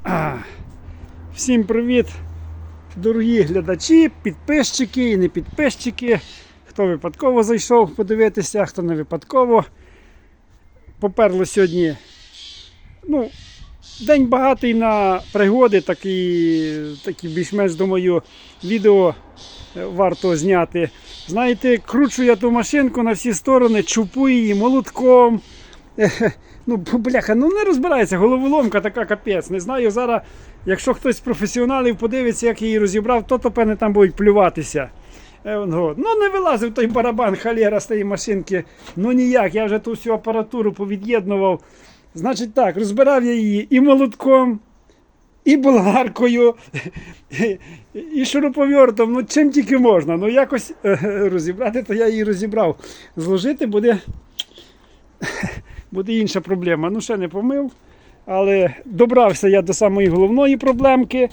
Всім привіт, дорогі глядачі, підписчики і не підписчики. Хто випадково зайшов подивитися, хто не випадково. Поперло сьогодні. Ну, день багатий на пригоди, такі, такі більш-менш думаю, відео е, варто зняти. Знаєте, кручу я ту машинку на всі сторони, чупу її молотком. Ну, бляха, ну не розбирається, головоломка така капець. Не знаю зараз, якщо хтось з професіоналів подивиться, як її розібрав, то то певне там будуть плюватися. Е. Ну не вилазив той барабан халєра з тієї машинки. Ну ніяк, я вже ту всю апаратуру повід'єднував. Значить так, розбирав я її і молотком, і болгаркою, і шуруповертом. Ну чим тільки можна. Ну якось е, розібрати, то я її розібрав. Зложити буде буде інша проблема. Ну, ще не помив. Але добрався я до самої головної проблемки.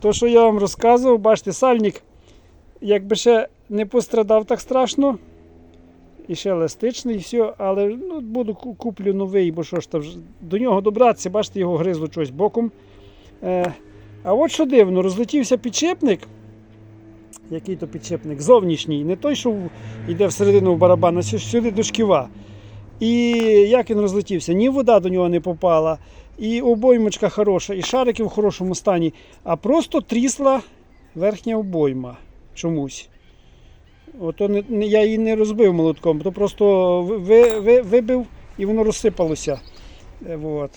То, що я вам розказував, бачите, сальник, якби ще не пострадав так страшно. І ще еластичний, і все, але ну, буду куплю новий, бо що ж там до нього добратися, бачите, його гризло щось боком. Е, а от що дивно, розлетівся підшипник. Який то підшипник? Зовнішній, не той, що йде всередину в барабан, а сюди до шківа. І як він розлетівся, ні вода до нього не попала, і обоймочка хороша, і шарики в хорошому стані, а просто трісла верхня обойма чомусь. Ото не, я її не розбив молотком, то просто ви, ви, ви- вибив і воно розсипалося. Е, От.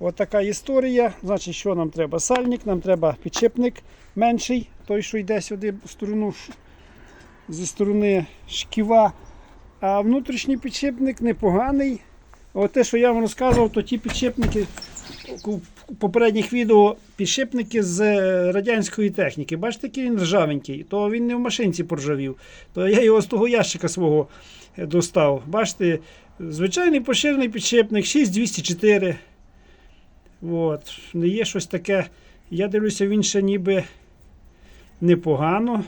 От така історія. Значить, що нам треба? Сальник, нам треба підшипник менший, той, що йде сюди в сторону, зі сторони шківа. А внутрішній підшипник непоганий. От те, що я вам розказував, то ті підшипники у попередніх відео підшипники з е, радянської техніки. Бачите, який він ржавенький, то він не в машинці поржавів. То я його з того ящика свого е, достав. Бачите, звичайний поширений підшипник 6204. От. Не є щось таке. Я дивлюся, він ще ніби непогано.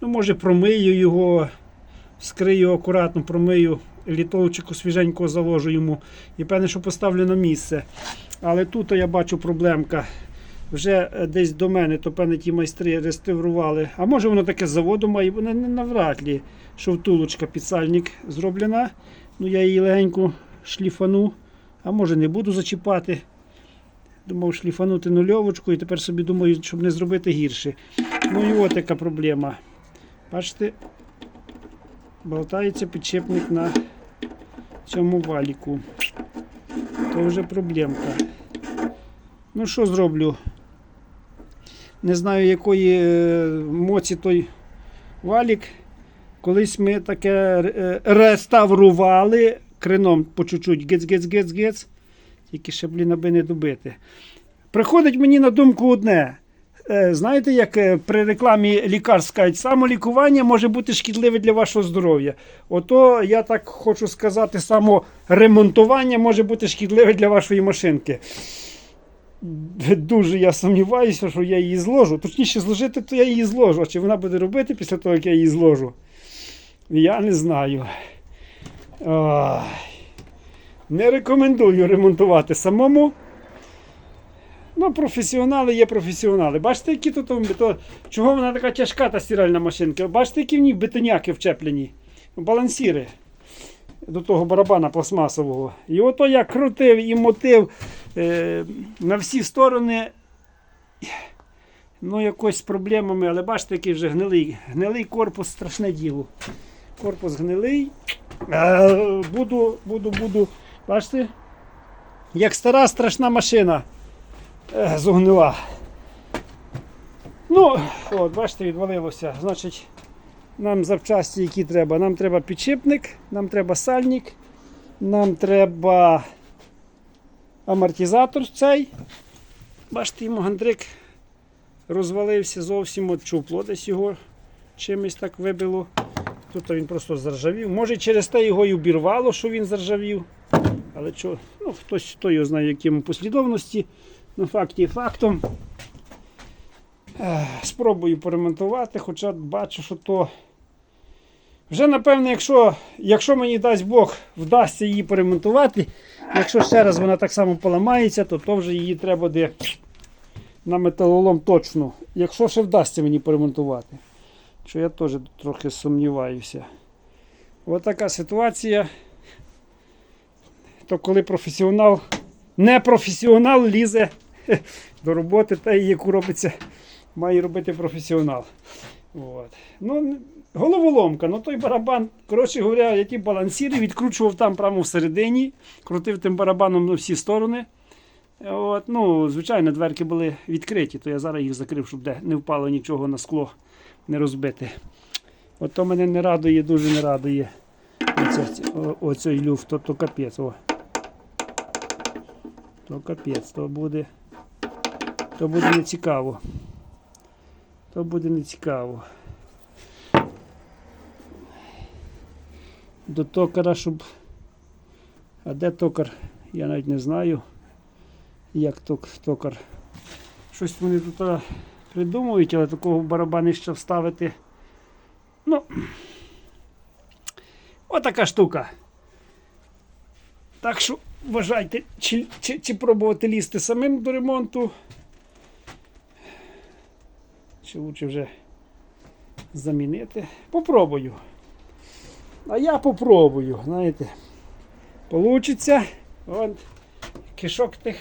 Ну, може, промию його, скрию акуратно, промию літовчику свіженького заложу йому і певне, що поставлю на місце. Але тут я бачу проблемка. Вже е, десь до мене, то певне ті майстри реставрували. А може воно таке з заводу має, вона не навряд ли, що втулочка під сальник зроблена. Ну я її легенько шліфану, а може не буду зачіпати. Думав шліфанути нульовочку і тепер собі думаю, щоб не зробити гірше. Ну і от яка проблема. Бачите, болтається підшипник на цьому валіку. То вже проблемка. Ну що зроблю? Не знаю, якої е, моці той валік. Колись ми таке е, реставрували крином по чуть-чуть гец-гец-гец-гец. Тільки ще, блін, аби не добити. Приходить мені на думку одне. Е, Знаєте, як е, при рекламі лікарств кажуть, самолікування може бути шкідливе для вашого здоров'я. Ото я так хочу сказати, саморемонтування може бути шкідливе для вашої машинки. Дуже я сумніваюся, що я її зложу. Точніше, зложити, то я її зложу. А чи вона буде робити після того, як я її зложу? Я не знаю. Ой. Не рекомендую ремонтувати самому. Ну, професіонали є професіонали. Бачите, які тут то, чого вона така тяжка та стиральна машинка? Бачите, які в ній бетоняки вчеплені, балансіри до того барабана пластмасового. І ото я крутив і мотив е, на всі сторони. Ну, якось з проблемами, але бачите, який вже гнилий. Гнилий корпус страшне діло. Корпус гнилий. Е, буду, буду, буду. Бачите? Як стара страшна машина зогнила. Ну, от, бачите, відвалилося. Значить, нам запчасті, які треба. Нам треба підшипник, нам треба сальник, нам треба амортизатор цей. Бачите, йому гандрик розвалився зовсім от чупло десь його чимось так вибило. Тут він просто заржавів. Може через те його й обірвало, що він заржавів. Але що, ну, хтось хто його знає, в якому послідовності. Ну, факт є фактом. Спробую поремонтувати, хоча бачу, що то. Вже напевне, якщо, якщо мені дасть Бог вдасться її поремонтувати, якщо ще раз вона так само поламається, то, то вже її треба буде на металолом точно. Якщо ще вдасться мені поремонтувати. Що я теж трохи сумніваюся. Ось така ситуація. То коли професіонал, не професіонал лізе до роботи, та яку робиться, має робити професіонал. От. Ну, головоломка, ну той барабан, коротше говоря, я ті балансіри відкручував там прямо всередині, крутив тим барабаном на всі сторони. От, ну, звичайно, дверки були відкриті, то я зараз їх закрив, щоб де не впало нічого на скло, не розбити. От то мене не радує, дуже не радує. Оце, оцей люфт, то, то капець. О. То капець, то буде. То буде не цікаво. То буде не цікаво. До токара, щоб. А де токар? Я навіть не знаю. Як ток, токар. Щось вони тут придумують, але такого барабанище вставити. Ну. Отака штука. Так що вважайте, чи, чи, чи пробувати лізти самим до ремонту. Чи лучше вже замінити. Попробую. А я попробую, знаєте. Получиться. От кишок тих.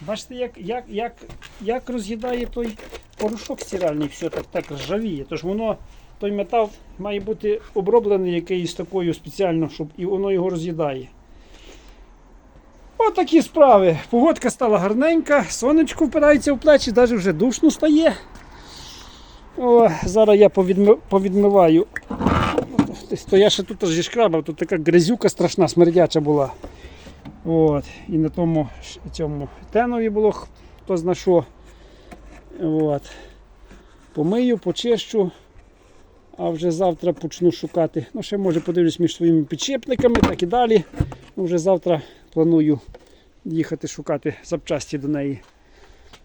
Бачите, як, як, як, як роз'їдає той порошок стиральний, все так, так ржавіє. Тож воно, той метал має бути оброблений якоюсь такою спеціально, щоб і воно його роз'їдає. Отакі справи. Погодка стала гарненька, сонечко впирається в плечі, навіть вже душно стає. О, зараз я повідми, повідмиваю. То я ще тут аж шкрабав, тут така грязюка страшна, смердяча була. От. І на тому цьому тенові було хто зна що. От. Помию, почищу, а вже завтра почну шукати. Ну, ще може подивлюсь між своїми підшипниками, так і далі. Ну, вже завтра планую їхати шукати запчасті до неї.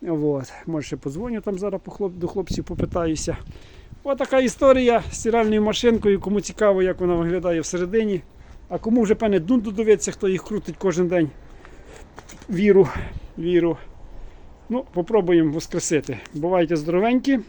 От. Може ще подзвоню там зараз до хлопців попитаюся. Ось така історія з стиральною машинкою. Кому цікаво, як вона виглядає всередині. А кому вже певне дунду дивиться, хто їх крутить кожен день. Віру, віру. Ну, попробуємо воскресити. Бувайте здоровенькі.